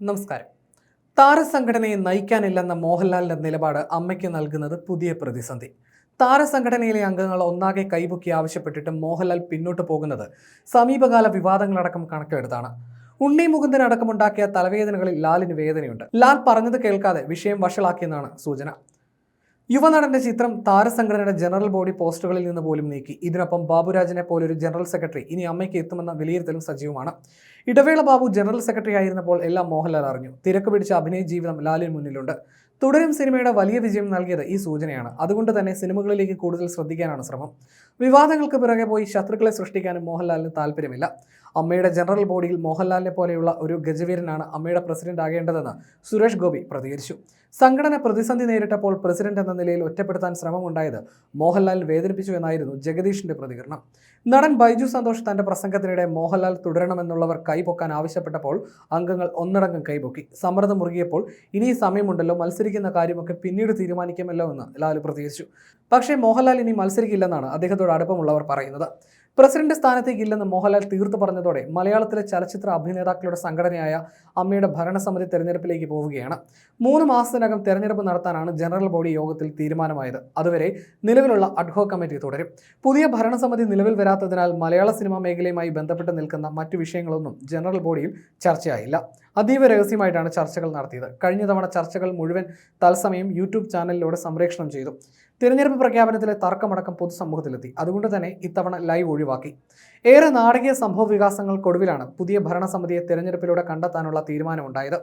നമസ്കാരം. താരസംഘടനയെ നയിക്കാനില്ലെന്ന മോഹൻലാലിന്റെ നിലപാട് അമ്മയ്ക്ക് നൽകുന്നത് പുതിയ പ്രതിസന്ധി. താരസംഘടനയിലെ അംഗങ്ങൾ ഒന്നാകെ കൈപൊക്കി ആവശ്യപ്പെട്ടിട്ട് മോഹൻലാൽ പിന്നോട്ട് പോകുന്നത് സമീപകാല വിവാദങ്ങളടക്കം കണക്കിലെടുത്താണ് ഉണ്ണി മുകുന്ദൻ അടക്കമുണ്ടാക്കിയ തലവേദനകളിൽ ലാലിന് വേദനയുണ്ട്. ലാൽ പറഞ്ഞത് കേൾക്കാതെ വിഷയം വഷളാക്കിയെന്നാണ് സൂചന. യുവനടന്റെ ചിത്രം താരസംഘടനയുടെ ജനറൽ ബോഡി പോസ്റ്റുകളിൽ നിന്ന് പോലും നീക്കി. ഇതിനൊപ്പം ബാബുരാജിനെ ഒരു ജനറൽ സെക്രട്ടറി ഇനി അമ്മയ്ക്ക് എത്തുമെന്ന വിലയിരുത്തലും സജീവമാണ്. ഇടവേള ബാബു ജനറൽ സെക്രട്ടറി ആയിരുന്നപ്പോൾ എല്ലാം മോഹൻലാൽ അറിഞ്ഞു. തിരക്ക് പിടിച്ച അഭിനയ ജീവിതം ലാലിന് മുന്നിലുണ്ട്. തുടരും സിനിമയുടെ വലിയ വിജയം നൽകിയത് ഈ സൂചനയാണ്. അതുകൊണ്ട് തന്നെ സിനിമകളിലേക്ക് കൂടുതൽ ശ്രദ്ധിക്കാനാണ് ശ്രമം. വിവാദങ്ങൾക്ക് പിറകെ പോയി ശത്രുക്കളെ സൃഷ്ടിക്കാനും മോഹൻലാലിന് താല്പര്യമില്ല. അമ്മയുടെ ജനറൽ ബോഡിയിൽ മോഹൻലാലിനെ പോലെയുള്ള ഒരു ഗജവീരനാണ് അമ്മയുടെ പ്രസിഡന്റ് ആകേണ്ടതെന്ന് സുരേഷ് ഗോപി പ്രതികരിച്ചു. സംഘടന പ്രതിസന്ധി നേരിട്ടപ്പോൾ പ്രസിഡന്റ് എന്ന നിലയിൽ ഒറ്റപ്പെടുത്താൻ ശ്രമമുണ്ടായത് മോഹൻലാൽ വേദനിപ്പിച്ചു എന്നായിരുന്നു ജഗദീഷിന്റെ പ്രതികരണം. നടൻ ബൈജു സന്തോഷ് തന്റെ പ്രസംഗത്തിനിടെ മോഹൻലാൽ തുടരണമെന്നുള്ളവർ കൈപൊക്കാൻ ആവശ്യപ്പെട്ടപ്പോൾ അംഗങ്ങൾ ഒന്നടങ്കം കൈപൊക്കി. സമ്മർദ്ദം മുറുകിയപ്പോൾ ഇനി സമയമുണ്ടല്ലോ മത്സരിക്കുന്ന കാര്യമൊക്കെ പിന്നീട് തീരുമാനിക്കുമല്ലോ എന്ന് ലാലു പ്രതികരിച്ചു പക്ഷേ മോഹൻലാൽ ഇനി മത്സരിക്കില്ലെന്നാണ് അദ്ദേഹത്തോട് അടുപ്പമുള്ളവർ പറയുന്നത്. പ്രസിഡന്റ് സ്ഥാനത്തേക്ക് ഇല്ലെന്ന് മോഹൻലാൽ തീർത്തു പറഞ്ഞതോടെ മലയാളത്തിലെ ചലച്ചിത്ര അഭിനേതാക്കളുടെ സംഘടനയായ അമ്മയുടെ ഭരണസമിതി തെരഞ്ഞെടുപ്പിലേക്ക് പോവുകയാണ്. മൂന്ന് മാസത്തിനകം തെരഞ്ഞെടുപ്പ് നടത്താനാണ് ജനറൽ ബോഡി യോഗത്തിൽ തീരുമാനമായത്. അതുവരെ നിലവിലുള്ള അഡ്ഹോ കമ്മിറ്റി തുടരും. പുതിയ ഭരണസമിതി നിലവിൽ വരാത്തതിനാൽ മലയാള സിനിമാ മേഖലയുമായി ബന്ധപ്പെട്ട് നിൽക്കുന്ന മറ്റു വിഷയങ്ങളൊന്നും ജനറൽ ബോഡിയിൽ ചർച്ചയായില്ല. അതീവ രഹസ്യമായിട്ടാണ് ചർച്ചകൾ നടത്തിയത്. കഴിഞ്ഞ തവണ ചർച്ചകൾ മുഴുവൻ തത്സമയം യൂട്യൂബ് ചാനലിലൂടെ സംപ്രേഷണം ചെയ്തു. തിരഞ്ഞെടുപ്പ് പ്രഖ്യാപനത്തിലെ തർക്കമടക്കം പൊതുസമൂഹത്തിലെത്തി. അതുകൊണ്ട് തന്നെ ഇത്തവണ ലൈവ് ഒഴിവാക്കി. ഏറെ നാടകീയ സംഭവ വികാസങ്ങൾക്കൊടുവിലാണ് പുതിയ ഭരണസമിതിയെ തിരഞ്ഞെടുപ്പിലൂടെ കണ്ടെത്താനുള്ള തീരുമാനമുണ്ടായത്.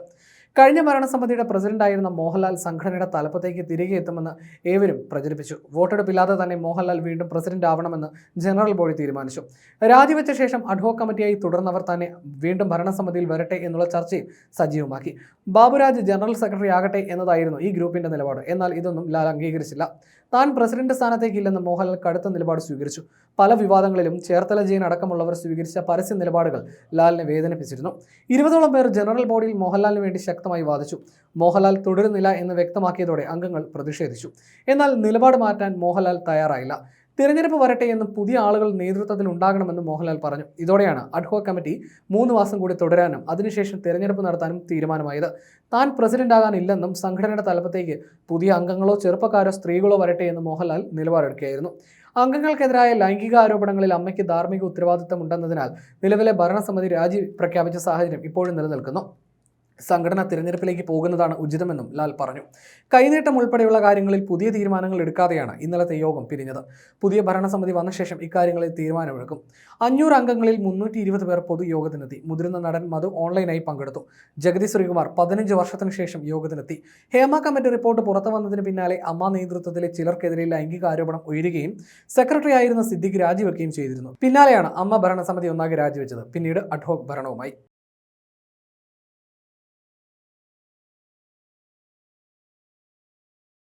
കഴിഞ്ഞ ഭരണസമിതിയുടെ പ്രസിഡന്റായിരുന്ന മോഹൻലാൽ സംഘടനയുടെ തലപ്പത്തേക്ക് തിരികെ എത്തുമെന്ന് ഏവരും പ്രചരിപ്പിച്ചു. വോട്ടെടുപ്പില്ലാതെ തന്നെ മോഹൻലാൽ വീണ്ടും പ്രസിഡന്റ് ആവണമെന്ന് ജനറൽ ബോഡി തീരുമാനിച്ചു. രാജിവെച്ച ശേഷം അഡ്ഹോ കമ്മിറ്റിയായി തുടർന്നവർ തന്നെ വീണ്ടും ഭരണസമിതിയിൽ വരട്ടെ എന്നുള്ള ചർച്ചയും സജീവമാക്കി. ബാബുരാജ് ജനറൽ സെക്രട്ടറി ആകട്ടെ എന്നതായിരുന്നു ഈ ഗ്രൂപ്പിന്റെ നിലപാട്. എന്നാൽ ഇതൊന്നും ലാൽ അംഗീകരിച്ചില്ല. താൻ പ്രസിഡന്റ് സ്ഥാനത്തേക്കില്ലെന്ന് മോഹൻലാൽ കടുത്ത നിലപാട് സ്വീകരിച്ചു. പല വിവാദങ്ങളിലും ചേർത്തല ജെയിൻ അടക്കമുള്ളവർ സ്വീകരിച്ച പരസ്യ നിലപാടുകൾ ലാലിനെ വേദനിപ്പിച്ചിരുന്നു. ഇരുപതോളം പേർ ജനറൽ ബോഡിയിൽ മോഹൻലാലിന് വേണ്ടി ശക്തമായി വാദിച്ചു. മോഹൻലാൽ തുടരുന്നില്ല എന്ന് വ്യക്തമാക്കിയതോടെ അംഗങ്ങൾ പ്രതിഷേധിച്ചു. എന്നാൽ നിലപാട് മാറ്റാൻ മോഹൻലാൽ തയ്യാറായില്ല. തിരഞ്ഞെടുപ്പ് വരട്ടെ എന്ന് പുതിയ ആളുകൾ നേതൃത്വത്തിൽ ഉണ്ടാകണമെന്ന് മോഹൻലാൽ പറഞ്ഞു. ഇതോടെയാണ് അഡ്ഹോ കമ്മിറ്റി മൂന്ന് മാസം കൂടി തുടരാനും അതിനുശേഷം തിരഞ്ഞെടുപ്പ് നടത്താനും തീരുമാനമായത്. താൻ പ്രസിഡന്റ് ആകാനില്ലെന്നും സംഘടനയുടെ തലപ്പത്തേക്ക് പുതിയ അംഗങ്ങളോ ചെറുപ്പക്കാരോ സ്ത്രീകളോ വരട്ടെ എന്ന് മോഹൻലാൽ നിലപാടെടുക്കുകയായിരുന്നു. അംഗങ്ങൾക്കെതിരായ ലൈംഗിക ആരോപണങ്ങളിൽ അമ്മയ്ക്ക് ധാർമ്മിക ഉത്തരവാദിത്തം ഉണ്ടെന്നതിനാൽ നിലവിലെ ഭരണസമിതി രാജി പ്രഖ്യാപിച്ച സാഹചര്യം ഇപ്പോഴും നിലനിൽക്കുന്നു. സംഘടന തിരഞ്ഞെടുപ്പിലേക്ക് പോകുന്നതാണ് ഉചിതമെന്നും ലാൽ പറഞ്ഞു. കൈനീട്ടം ഉൾപ്പെടെയുള്ള കാര്യങ്ങളിൽ പുതിയ തീരുമാനങ്ങൾ എടുക്കാതെയാണ് ഇന്നലത്തെ യോഗം പിരിഞ്ഞത്. പുതിയ ഭരണസമിതി വന്ന ശേഷം ഇക്കാര്യങ്ങളിൽ തീരുമാനമെടുക്കും. അഞ്ഞൂറ് അംഗങ്ങളിൽ മുന്നൂറ്റി ഇരുപത് പേർ പൊതുയോഗത്തിനെത്തി. മുതിർന്ന നടൻ മധു ഓൺലൈനായി പങ്കെടുത്തു. ജഗതി ശ്രീകുമാർ പതിനഞ്ച് വർഷത്തിനു ശേഷം യോഗത്തിനെത്തി. ഹേമ കമ്മിറ്റി റിപ്പോർട്ട് പുറത്തു വന്നതിന് പിന്നാലെ അമ്മ നേതൃത്വത്തിലെ ചിലർക്കെതിരെ ലൈംഗിക ആരോപണം ഉയരുകയും സെക്രട്ടറി ആയിരുന്ന സിദ്ദിഖ് രാജിവെക്കുകയും ചെയ്തിരുന്നു. പിന്നാലെയാണ് അമ്മ ഭരണസമിതി ഒന്നാകെ രാജിവെച്ചത്. പിന്നീട് അഡ്ഹോക് ഭരണവുമായി.